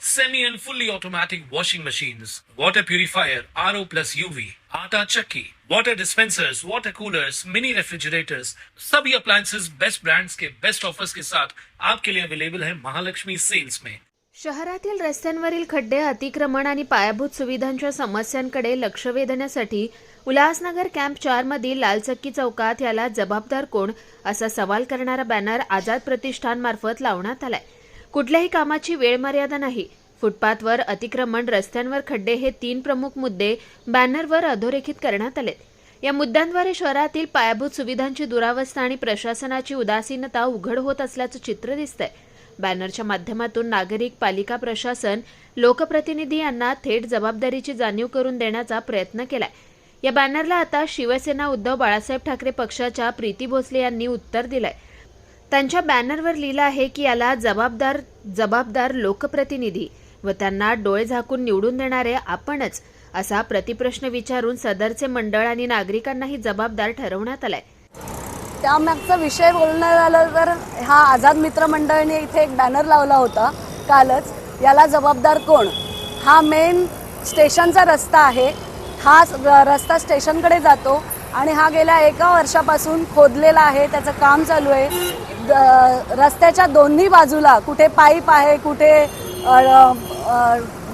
semi and fully automatic washing machines, water purifier, RO plus UV, आटा चक्की, water dispensers, water coolers, mini refrigerators, सभी appliances best brands के best offers के साथ आपके लिए अवेलेबल है महालक्ष्मी सेल्स में। शहरातील रस्त्यांवरील खड्डे अतिक्रमण आणि पायाभूत सुविधांच्या समस्यांकडे लक्ष वेधण्यासाठी उल्हासनगर कॅम्प चार मधील लालचक्की चौकात याला जबाबदार कोण असा सवाल करणारा बॅनर आझाद प्रतिष्ठान मार्फत लावण्यात आलाय. कुठल्याही कामाची वेळ मर्यादा नाही. फुटपाथवर अतिक्रमण रस्त्यांवर खड्डे हे तीन प्रमुख मुद्दे बॅनरवर अधोरेखित करण्यात आलेत. या मुद्द्यांद्वारे शहरातील पायाभूत सुविधांची दुरावस्था आणि प्रशासनाची उदासीनता उघड होत असल्याचं चित्र दिसतंय. बॅनरच्या माध्यमातून नागरिक पालिका प्रशासन लोकप्रतिनिधी यांना थेट जबाबदारीची जाणीव करून देण्याचा प्रयत्न केलाय. या बॅनरला आता शिवसेना उद्धव बाळासाहेब ठाकरे पक्षाच्या प्रीती भोसले यांनी उत्तर दिलंय. त्यांच्या बॅनरवर लिहिलं आहे की याला जबाबदार जबाबदार लोकप्रतिनिधी व त्यांना डोळे झाकून निवडून देणारे आपणच असा प्रतिप्रश्न विचारून सदरचे मंडळ आणि नागरिकांनाही जबाबदार ठरवण्यात आलाय. त्यामागचा विषय बोलणं झालं तर हा आझाद मित्र मंडळाने इथे एक बॅनर लावला होता कालच. याला जबाबदार कोण? हा मेन स्टेशनचा रस्ता आहे. हा रस्ता स्टेशनकडे जातो. आणि हा गेल्या एका वर्षापासून खोदलेला आहे त्याचं काम चालू आहे. द- रस्त्याच्या दोन्ही बाजूला कुठे पाईप आहे कुठे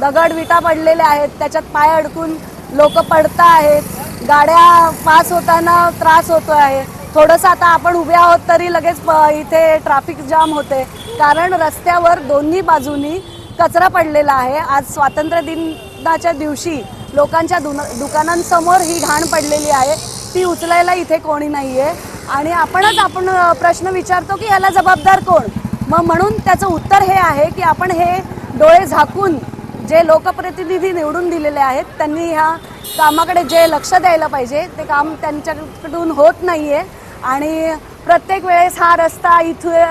दगड विटा पडलेल्या आहेत त्याच्यात पाय अडकून लोक पडता आहेत गाड्या पास होताना त्रास होतो आहे. थोडंसं आता आपण उभे आहोत तरी लगेच प- इथे ट्रॅफिक जाम होते. कारण रस्त्यावर दोन्ही बाजूनी कचरा पडलेला आहे. आज स्वातंत्र्य दिनाच्या दिवशी लोकांच्या दुन दुकानांसमोर ही घाण पडलेली आहे. ती उचलायला इथे कोणी नाही आहे आणि आपणच आपण प्रश्न विचारतो की याला जबाबदार कोण? मग म्हणून त्याचं उत्तर हे आहे की आपण हे डोळे झाकून जे लोकप्रतिनिधी निवडून दिलेले आहेत त्यांनी ह्या कामाकडे जे लक्ष द्यायला पाहिजे ते काम त्यांच्याकडून होत नाही आहे आणि प्रत्येक वेळेस हा रस्ता इथे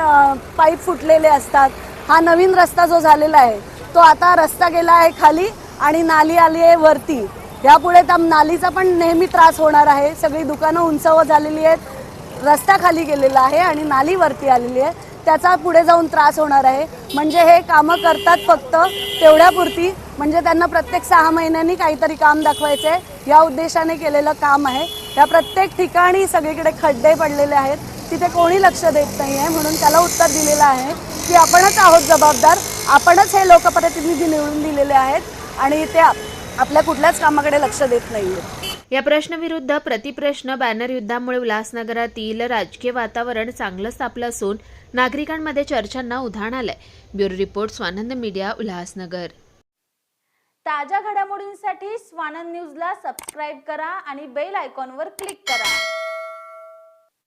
पाईप फुटलेले असतात. हा नवीन रस्ता जो झालेला आहे तो आता रस्ता गेला आहे खाली आणि नाली आली आहे वरती. यापुढे त्या नालीचा पण नेहमी त्रास होणार आहे. सगळी दुकानं उंचावं झालेली आहेत. रस्ता खाली गेलेला आहे आणि नाली वरती आलेली आहे. त्याचा पुढे जाऊन त्रास होणार आहे. म्हणजे हे कामं करतात फक्त तेवढ्यापुरती. म्हणजे त्यांना प्रत्येक सहा महिन्यांनी काहीतरी काम दाखवायचं आहे. या उद्देशाने केलेलं काम आहे. या प्रत्येक ठिकाणी सगळीकडे खड्डे पडलेले आहेत. तिथे कोणी लक्ष देत नाही आहे. म्हणून त्याला उत्तर दिलेलं आहे की आपणच आहोत जबाबदार. आपणच हे लोकप्रतिनिधी निवडून दिलेले आहेत. आणि त्या आपल्या कुठल्याच कामाकडे लक्ष देत नाही आहेत या प्रश्नाविरुद्ध प्रतिप्रश्न बॅनर युद्धामुळे उल्हासनगरातील राजकीय वातावरण चांगलंच तापलं असून नागरिकांमध्ये चर्चांना उधाण आलंय. Bureau report Swanand media Ulhasnagar. ताज्या घडामोडींसाठी स्वानंद न्यूजला सबस्क्राईब करा आणि बेल आयकॉनवर क्लिक करा.